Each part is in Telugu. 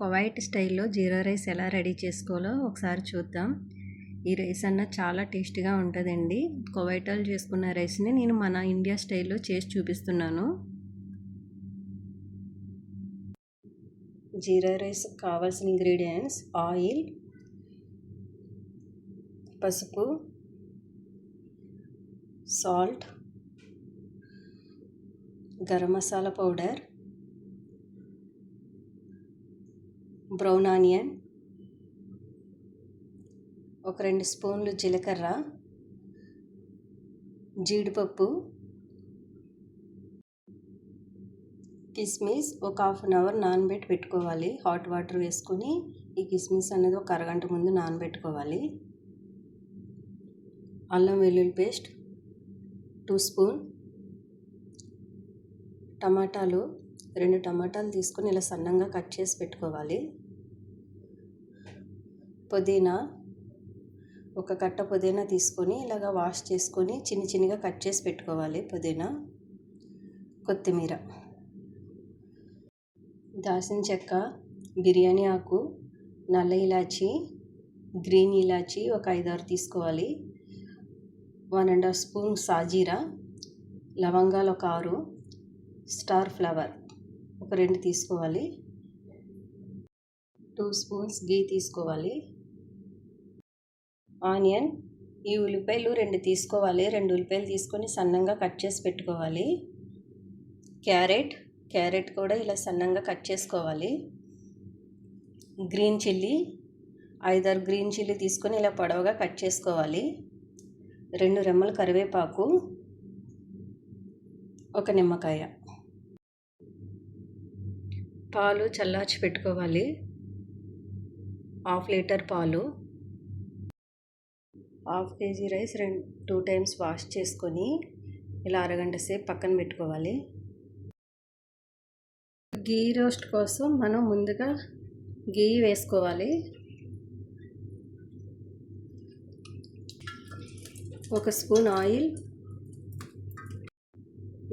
కువైట్ స్టైల్లో జీరా రైస్ ఎలా రెడీ చేసుకోవాలో ఒకసారి చూద్దాం. ఈ రైస్ అన్న చాలా టేస్టీగా ఉంటుందండి. కువైట్ వాళ్ళు చేసుకున్న రైస్ని నేను మన ఇండియా స్టైల్లో చేసి చూపిస్తున్నాను. జీరా రైస్ కావాల్సిన ఇంగ్రీడియంట్స్ ఆయిల్ పసుపు salt garam masala powder brown onion ఒక రెండు స్పూన్లు జీలకర్ర జీడిపప్పు కిస్మిస్ ఒక హాఫ్ అన్ అవర్ నానబెట్టి పెట్టుకోవాలి. హాట్ వాటర్ వేసుకొని ఈ కిస్మిస్ అనేది ఒక అరగంట ముందు నానబెట్టుకోవాలి. అల్లం వెల్లుల్లి పేస్ట్ టూ స్పూన్ టమాటాలు రెండు టమాటాలు తీసుకొని ఇలా సన్నంగా కట్ చేసి పెట్టుకోవాలి. పుదీనా ఒక కట్ట పుదీనా తీసుకొని ఇలాగ వాష్ చేసుకొని చిన్న చిన్నగా కట్ చేసి పెట్టుకోవాలి పుదీనా కొత్తిమీర. దాసిన చెక్క బిర్యానీ ఆకు నల్ల ఇలాచి గ్రీన్ ఇలాచి ఒక ఐదారు తీసుకోవాలి. వన్ అండ్ హాఫ్ స్పూన్ సాజీరా లవంగాలు ఒక ఆరు స్టార్ ఫ్లవర్. ఒక రెండు తీసుకోవాలి. టూ స్పూన్స్ గీ తీసుకోవాలి. ఆనియన్ ఈ ఉల్లిపాయలు రెండు తీసుకోవాలి. రెండు ఉల్లిపాయలు తీసుకొని సన్నంగా కట్ చేసి పెట్టుకోవాలి. క్యారెట్ క్యారెట్ కూడా ఇలా సన్నంగా కట్ చేసుకోవాలి. గ్రీన్ చిల్లీ ఐదారు గ్రీన్ చిల్లీ తీసుకొని ఇలా పొడవగా కట్ చేసుకోవాలి. రెండు రెమ్మల కరివేపాకు ఒక నిమ్మకాయ. పాలు చల్లార్చి పెట్టుకోవాలి. హాఫ్ లీటర్ పాలు. హాఫ్ కేజీ రైస్ రెండు టూ టైమ్స్ వాష్ చేసుకొని ఇలా అరగంట సేపు పక్కన పెట్టుకోవాలి. గీ రోస్ట్ కోసం మనం ముందుగా గీ వేసుకోవాలి. ఒక స్పూన్ ఆయిల్.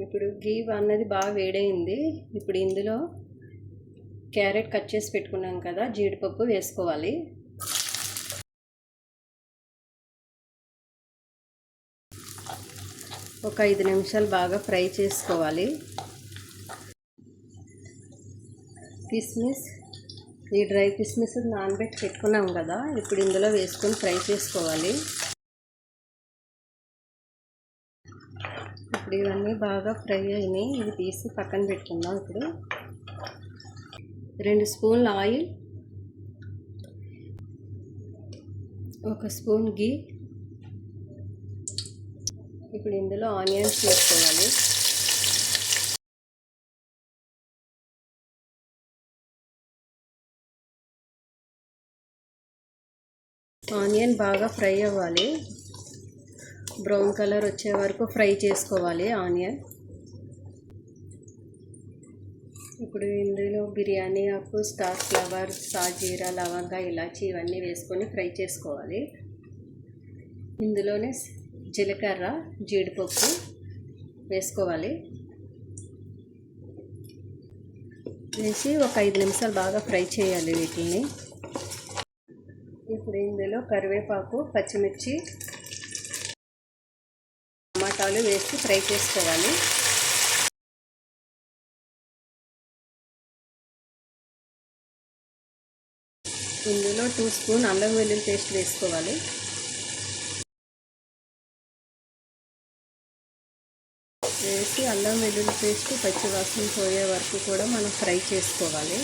ఇప్పుడు గీ అన్నది బాగా వేడైంది ఇప్పుడు ఇందులో క్యారెట్ కట్ చేసి పెట్టుకున్నాం కదా జీడిపప్పు వేసుకోవాలి. ఒక ఐదు నిమిషాలు బాగా ఫ్రై చేసుకోవాలి. కిస్మిస్ ఈ డ్రై కిస్మిస్ నానబెట్టి పెట్టుకున్నాం కదా ఇప్పుడు ఇందులో వేసుకొని ఫ్రై చేసుకోవాలి. ఇప్పుడు ఇవన్నీ బాగా ఫ్రై అయినాయి ఇవి తీసి పక్కన పెట్టుకుందాం ఇప్పుడు. రెండు స్పూన్ల ఆయిల్ ఒక స్పూన్ గీ ఇప్పుడు ఇందులో ఆనియన్స్ వేసుకోవాలి. ఆనియన్ బాగా ఫ్రై అవ్వాలి. బ్రౌన్ కలర్ వచ్చే వరకు ఫ్రై చేసుకోవాలి ఆనియన్. ఇప్పుడు ఇందులో బిర్యానీ ఆకు స్టార్ ఫ్లవర్ సాజీరా లవంగా ఇలాచి ఇవన్నీ వేసుకొని ఫ్రై చేసుకోవాలి. ఇందులోనే జీలకర్ర జీడిపప్పు వేసుకోవాలి. వేసి ఒక ఐదు నిమిషాలు బాగా ఫ్రై చేయాలి వీటిని. ఇప్పుడు ఇందులో కరివేపాకు పచ్చిమిర్చి టమాటాలు వేసి ఫ్రై చేసుకోవాలి. ఇందులో టూ స్పూన్ అల్లం వెల్లుల్లి పేస్ట్ వేసుకోవాలి. వేసి అల్లం వెల్లుల్లి పేస్ట్ పచ్చివాసన పోయే వరకు కూడా మనం ఫ్రై చేసుకోవాలి.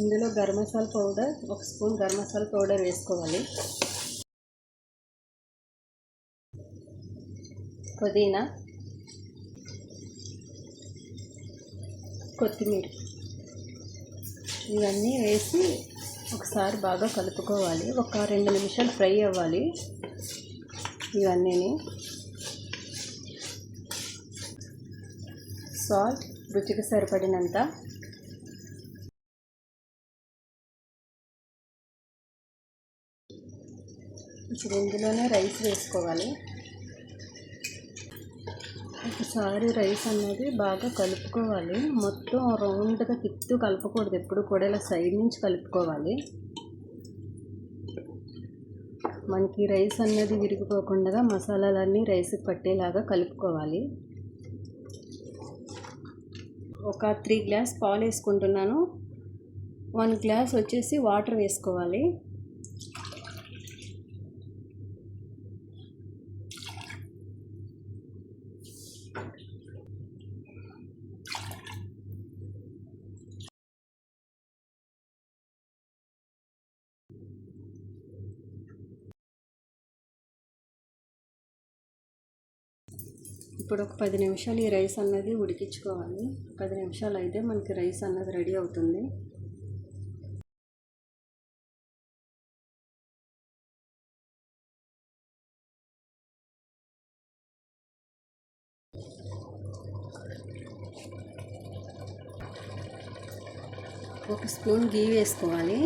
ఇందులో గరం మసాలా పౌడర్ ఒక స్పూన్ గరం మసాలా పౌడర్ వేసుకోవాలి. పుదీనా కొత్తిమీర. ఇవన్నీ వేసి ఒకసారి బాగా కలుపుకోవాలి. ఒక రెండు నిమిషాలు ఫ్రై అవ్వాలి. ఇవన్నీ సాల్ట్ రుచికి సరిపడినంత. ఇప్పుడు ఇందులోనే రైస్ వేసుకోవాలి. ఒకసారి రైస్ అనేది బాగా కలుపుకోవాలి. మొత్తం రౌండ్గా తిప్పుతూ కలపకూడదు. ఎప్పుడు కూడా ఇలా సైడ్ నుంచి కలుపుకోవాలి. మనకి రైస్ అన్నది విరిగిపోకుండా మసాలాలన్నీ రైస్కి పట్టేలాగా కలుపుకోవాలి. ఒక త్రీ గ్లాస్ పాలు వేసుకుంటున్నాను. వన్ గ్లాస్ వచ్చేసి వాటర్ వేసుకోవాలి. ఇప్పుడు ఒక పది నిమిషాలు ఈ రైస్ అన్నది ఉడికించుకోవాలి. పది నిమిషాలు అయితే మనకి రైస్ అన్నది రెడీ అవుతుంది. ఒక స్పూన్ గీ వేసుకోవాలి.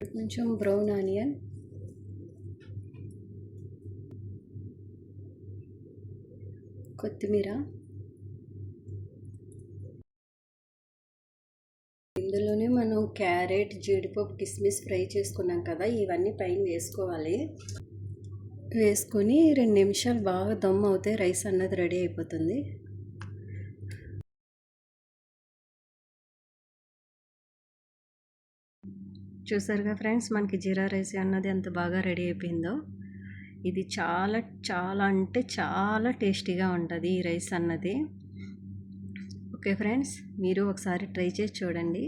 కొంచెం బ్రౌన్ ఆనియన్. కొత్తిమీర ఇందులోనే మనం క్యారెట్ జీడిపప్పు కిస్మిస్ ఫ్రై చేసుకున్నాం కదా ఇవన్నీ పైన వేసుకోవాలి. వేసుకొని రెండు నిమిషాలు బాగా దమ్ అవుతే రైస్ అన్నది రెడీ అయిపోతుంది. చూసారుగా ఫ్రెండ్స్ మనకి జీరా రైస్ అన్నది ఎంత బాగా రెడీ అయిపోయిందో. ఇది చాలా చాలా అంటే చాలా టేస్టీగా ఉంటుంది ఈ రైస్ అన్నది. ఓకే ఫ్రెండ్స్ మీరు ఒకసారి ట్రై చేసి చూడండి.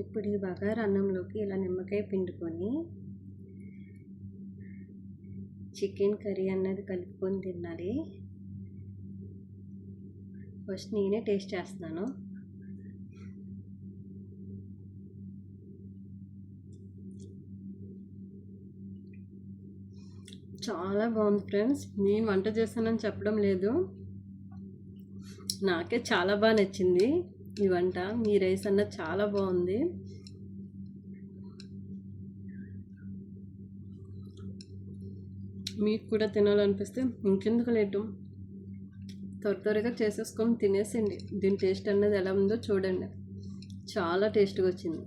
ఇప్పుడు ఈ బగారు అన్నంలోకి ఇలా నిమ్మకాయ పిండుకొని చికెన్ కర్రీ అన్నది కలుపుకొని తినాలి. ఫస్ట్ నేనే టేస్ట్ చేస్తాను చాలా బాగుంది ఫ్రెండ్స్. నేను వంట చేస్తానని చెప్పడం లేదు. నాకే చాలా బాగా నచ్చింది. ఈ వంట మీ రైస్ అన్న చాలా బాగుంది. మీకు కూడా తినాలనిపిస్తే ఇంకెందుకు లేటు త్వర త్వరగా చేసేసుకొని తినేసండి దీని టేస్ట్ అన్నది ఎలా ఉందో చూడండి. చాలా టేస్ట్గా వచ్చింది.